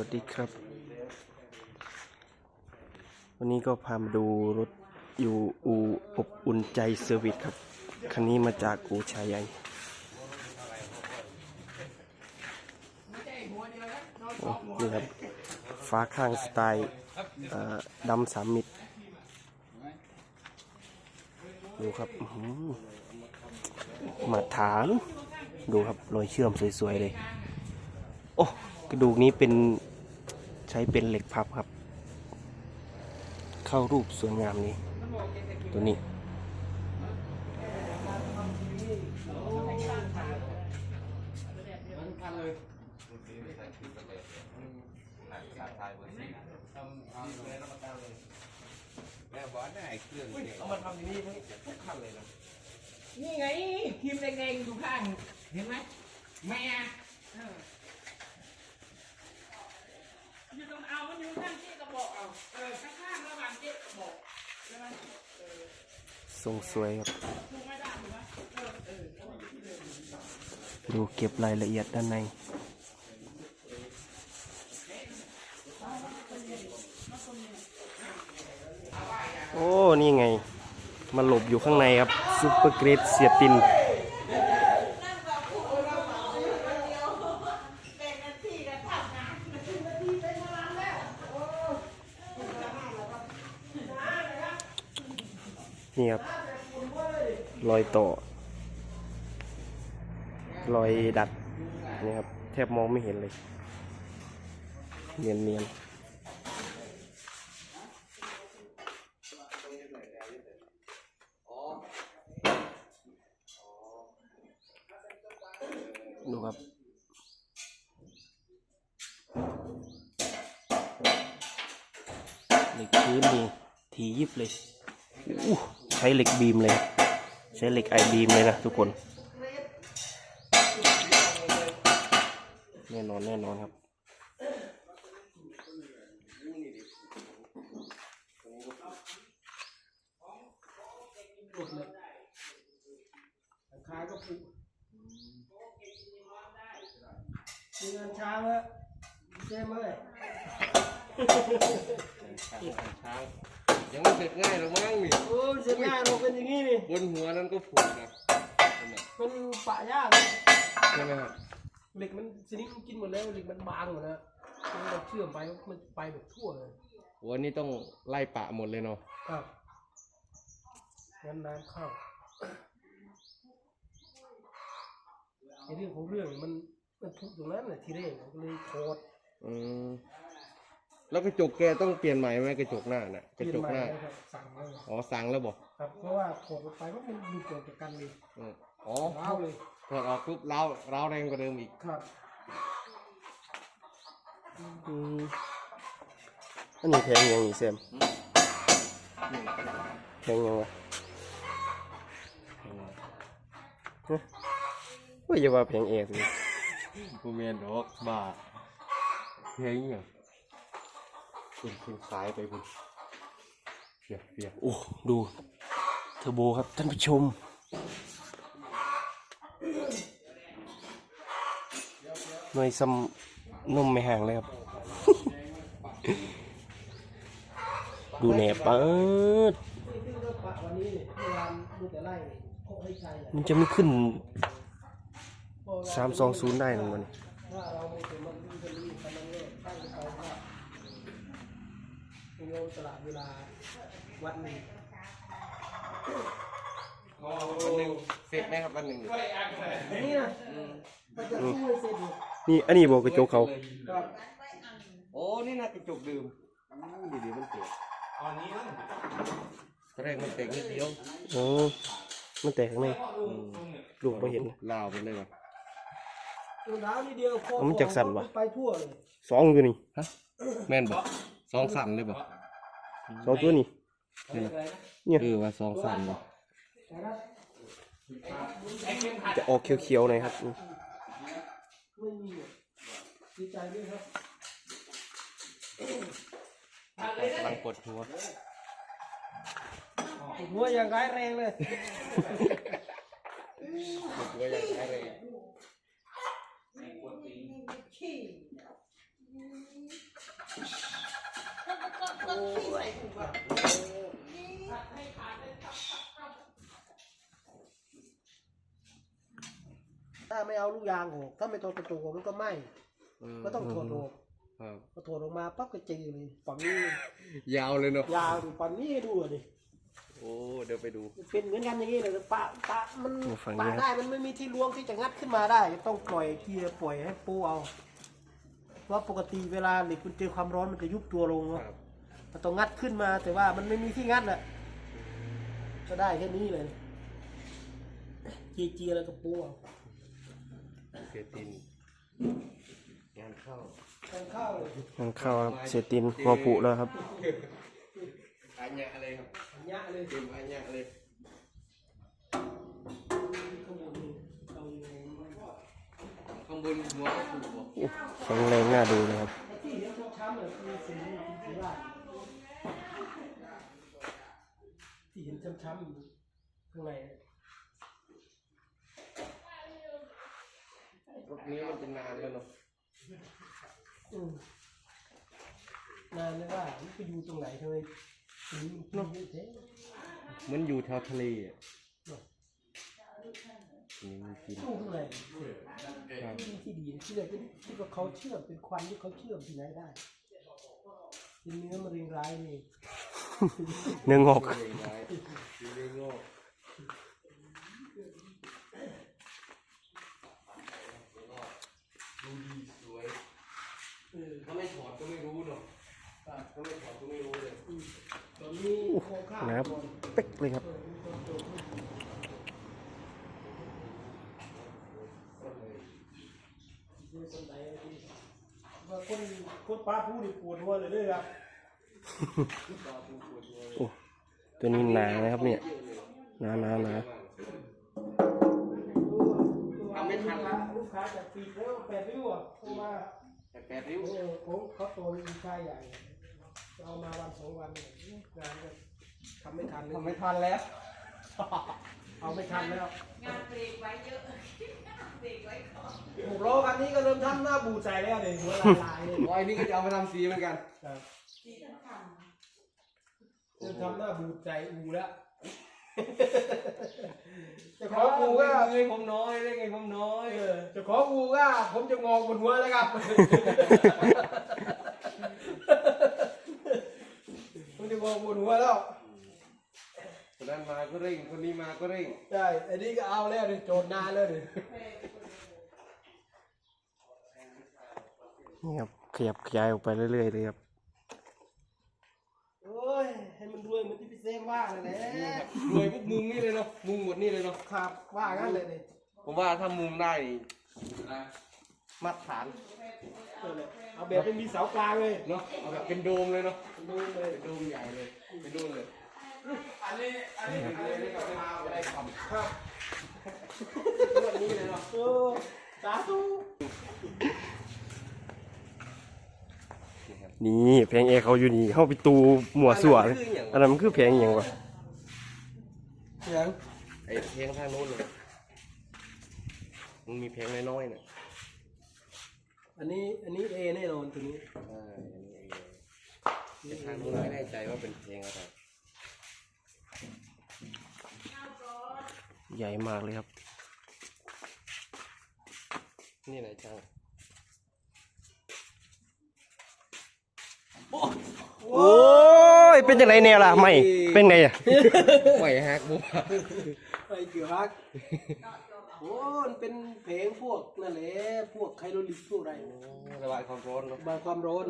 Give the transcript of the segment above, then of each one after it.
วัสดีครับ วันนี้ก็พามาดูรถอยู่อูอบอุ่นใจเซอร์วิสครับ คันนี้มาจากอูชายใหญ่นี่ครับฟ้าข้างสไตล์ดำสามมิตรดูครับหือมาฐาน ดูครับรอยเชื่อมสวย ๆ เลย โอ้ ระดูกนี้เป็นใช้เป็นเหล็กพับครับ เข้ารูปสวยงามนี้ตัวนี้เอามาทำอย่างนี้ทุกคันเลยนะนี่ไงพิมแดงๆอยู่ข้าง เห็นไหมแม่ เอออยู่ตรงเอามันอยู่ข้างเจ๊กระบอกเอาเออข้างๆระหว่างเจ๊กระบอกใช่ไหมทรงสวยครับ ถูกไหมได้ถูกไหมเออเออเอาไว้ที่เดิมดูเก็บรายละเอียดด้านใน โอ้ นี่ไง มาหลบอยู่ข้างในครับซุปเปอร์เกรดเสียตินนี่ครับ รอยต่อ รอยดัดนี่ครับ แทบมองไม่เห็นเลย เนียนเนียนดูครับเหล็กพื้นนี่ทียิบเลยใช้เหล็กบีมเลย ใช้เหล็กไอบีมเลยนะทุกคน แน่นอนแน่นอนครับหลุดเลยราคาก็ผูกมีเงินช้างแล้วเจ๊เมื่อยช้างยังไม่เสร็จง่ายหรอกมั้งนี่โอ้ยเสียงานเราเป็นอย่างนี้นี่บนหัวนั้นก็ผูกนะนั่นน่ะมันปะยากเลยใช่ไหมครับ เหล็กมันชนิดมันกินหมดแล้วเหล็กมันบางหมดแล้วมันแบบเชื่อมไปมันไปแบบทั่วเลยหัวนี้ต้องไล่ปะหมดเลยเนาะครับงั้นน้ำเข้าในเรื่องของเรื่องมันมันทุกตรงนั้นแหละทีแรกผมก็เลยโคตรอืมแล้วกระจกแกต้องเปลี่ยนใหม่ไหมกระจกหน้าน่ะกระจกหน้าเปลี่ยนใม่เลยครับสั่งเลยอ๋อสั่งแล้วบอกครับเพราะว่าโคตรไปว่ามันดูเกิดจากกันเลย อืมอ๋อว้าวเลยถอดออกปุ๊บร้าวร้าวแรงกว่าเดิมอีกครับอืมอันนี้แพงยังอีแซมแพงยังวะฮะว่าอย่าว่าแพงเอกเลยกูเมียนดอกบ้าเฮ้ยเนี่ยคุณคุณขายไปคุณเปียกเปียกโอ้ ดู เทอร์โบครับ ท่านผู้ชม หน่วยซ้ำนมไม่ห่างเลยครับ ดูแหนบเปิดนี่คือรถปะวันนี้เนี่ยเมื่อวานดูแต่ไล่โคให้ใจอะมันจะไม่ขึ้นเพราะว่าสามสองศูนย์ได้หนึ่งวันถ้าเราไม่ถึงมันมันจะรีบมันนั่งเลยตั้งใจว่าโยมสละเวลาวันหนึ่งวันหนึ่งเสร็จไหมครับวันหนึ่งนี่นะมันจะสู้ให้เสร็จอยู่ นี่อันนี้บอกกระจกเขาครับโอ้ นี่น่ากระจกดื่มดีดีๆมันเปียกตอนนี้ตอนแรกมันเตกนิดเดียวโอ้มันแตกข้างในลูกไม่เห็นลาวไปเลยว่ะตัวน้ำนิดเดียวพอเอามันจากสั่นวะไปทั่วเลยสองตัวนี้แม่นบอกสองสั่นเลยบอกสองตัวนี้เนี่ยเออว่าสองสั่นบ่แต่ถ้าจะออกเขียวๆหน่อยครับ ไม่มีอะดีใจด้วยครับกำลังปวดหัวหัวอย่างร้ายแรงเลยปวดหัวอย่างไรเลย ถ้าไม่เอาลูกยางออก ถ้าไม่ถอดประตูออกมันก็ไหม้ก็ต้องถอดออกครับพอถอดออกมาปั๊บก็จีเลยฝั่งนี้ยาวเลยเนาะยาวดูฝั่งนี้ดูอะดิโอ้เดี๋ยวไปดู เป็นเหมือนกันอย่างนี้เลยปะปะมันโอ้ฝั่งปะนี้ครับได้มันไม่มีที่ล้วงที่จะงัดขึ้นมาได้ ต้องปล่อยเกียร์ปล่อยให้ปูเอาเพราะปกติเวลาเหล็กมันเจอความร้อนมันจะยุบตัวลงเนาะครับมันต้องงัดขึ้นมาแต่ว่ามันไม่มีที่งัดแหละก็ได้แค่นี้เลยเจียเจียแล้วก็ปูเอา เสียตินงานเข้าทางเข้าเลยนั่งเข้าครับเสียตินหัวปุแล้วครับอันยะเลยครับยะเลยเต็มอันยะเลยข้างบนนี่เอาอยู่ในข้างบนหัวถูกบอกแข็งแรงน่าดูเลยครับไอ้ที่เห็นช้ำๆเนี่ยคือสีสีราดที่เห็นช้ำๆอยู่ข้างใน รถนี้มันจะนานแล้วเนาะอืมนานเลยว่ามันไปอยู่ตรงไหนทำไมสีมันเยอะแท้เหมันอยู่แถวทะเลอะนี่มันกินตู้ข้างในครับที่ที่ดีที่ไหนก็ที่ว่าเขาเชื่อมเป็นควันที่เขาเชื่อมที่ไหนได้เป็นเนื้อมะเร็งร้ายนี่ เนื้องอกเรื่องร้ายเรื่องโง่ ดูดีสวย เออ ถ้าไม่ถอดก็ไม่รู้เนาะ ถ้าไม่ถอดก็ไม่รู้เลยตอนนี้โครงข้างนะครับก่อนเป๊กเลยครับเออมีคนโดดขึ้นเดี๋ยวสนใจอะไรที่ว่าคนคนป้าผู้นี่ปวดหัวเลยเด้อครับโอ้ตัวนี้หนานะครับเนี่ยหนาหนาหนาทำไม่ทันละลูกค้าจะปีกแล้วแปดริ้วอะเพราะว่าแต่แปดริ้วเออของเขาโตมีค่าใหญ่จะ เอามาวันสองวันเนี่ยงานก็ทำไม่ทันเลยทำไม่ทันแล้ว เอาไม่ทันแล้วงานเบรกไว้เยอะเบรกไว้ก่อนหกล้อคันนี้ก็เริ่มทำหน้าบูดใส่แล้วเลยหัวลายลายเลยร้อยนี้ก็จะเอาไปทำสีเหมือนกัน ครับสีสำคัญเริ่มทำหน้าบูดใส่อูแล้วเจะขออูก็เงยผมน้อยเล่นไงผมน้อย เออเจะขออูก็ผมจะงอกบนหัวแล้วครับ ผมจะงอกบนหัวแล้ว คนนั้นมาก็เร่ง คนนี้มาก็เร่ง ใช่ไอ้นี่ก็เอาแล้วดิโจทย์นานแล้วดินี่ครับขยับขยายออกไปเรื่อยๆเลยครับโอ้ยให้มันรวยเหมือนที่พี่เซมว่าเลยแหละรวยพวกมุงนี่เลยเนาะ มุงหมดนี่เลยเนาะ ครับ ว่างั้นเลยนี่ผมว่าถ้ามุงได้นี่นะมาตรฐาน เออเลย เอาแบบไม่มีเสากลางเลยเนาะเอาแบบเป็นโดมเลยเนาะดูเลยเป็นโดมใหญ่เลยเป็นโดมเลยอันนี้อันนี้ถึงเลยนี่ก็ไม่มาไม่ได้ทำครับแบบนี้เลยเนาะเออสาธุนี่แพงเอร์เขาอยู่นี่เข้าไปตูหมัวสัวเลยอันนั้นมันคือแพงอหย่างวะเสียงไอ้เพลงทางโน้นเลยมันมีเพลงน้อยๆเนี่ย อันนี้อันนี้เอแน่นอนตัวนี้ใช่อันนี้เองแต่ทางโน้นไม่แน่ใจว่าเป็นเพลงอะไรใหญ่มากเลยครับ นี่ไหนช่างโอ้ยเป็นจังไรแนวล่ะไม่เป็นไงอะ ไหวฮักบัวไอ้เกือบรัก โอ้มันเป็นเพลงพวกนั่นแหละพวกไคโรลิกพวกอะไรระบายความร้อนเนาะบายความร้อน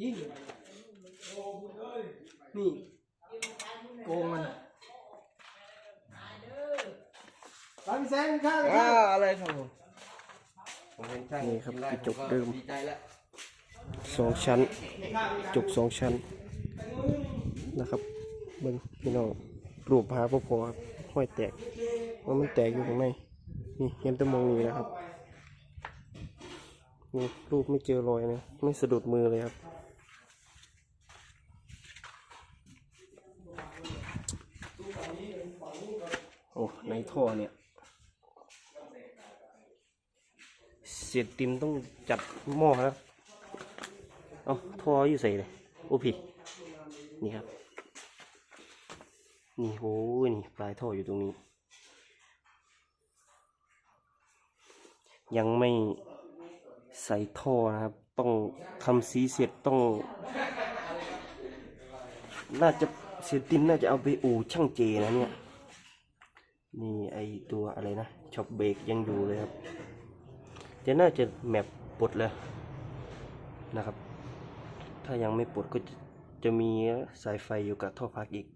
ยิ่งนี่โกงมันรังแสงข้างอ่าข้างอะไรครับผมผมเห็นช่างนี่ครับทำได้กระจกผมเดิม ดีใจแล้ว สองชั้น จุกสองชั้นนะครับเบิ้งพี่น้องรูปพาพอพอครับห้อยแตก ว่ามันแตกอยู่ข้างในนี่เห็นแตะมองนี้นะครับนี่รูปไม่เจอรอยนะไม่สะดุดมือเลยครับ โอ้ในท่อเนี่ยเสียตินต้องจัดหม้อครับเอ้าท่ออยู่ใส่เลยโอ้พี่นี่ครับ นี่โหนี่ปลายท่ออยู่ตรงนี้ ยังไม่ใส่ท่อนะครับ ต้องทำสีเสร็จต้อง น่าจะเสียตินน่าจะเอาไปอู่ช่างเจนะเนี่ยนี่ไอตัวอะไรนะช็อปเบรกยังอยู่เลยครับจะน่าจะแมปปลดแล้วนะครับ ถ้ายังไม่ปลดก็จะจะมีสายไฟอยู่กับท่อพักอีก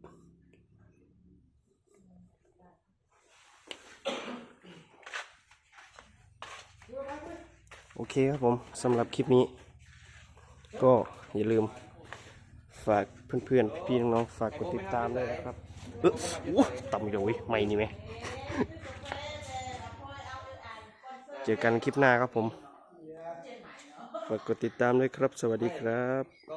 โอเคครับผมสำหรับคลิปนี้ ก็อย่าลืมฝากเพื่อนๆ พี่น้องๆฝากกดติดตามด้วยนะครับ เอออู้ต่ำอยู่เว้ยไม่นี่ไหม เจอกันคลิปหน้าครับผม ฝากกดติดตามด้วยครับ สวัสดีครับ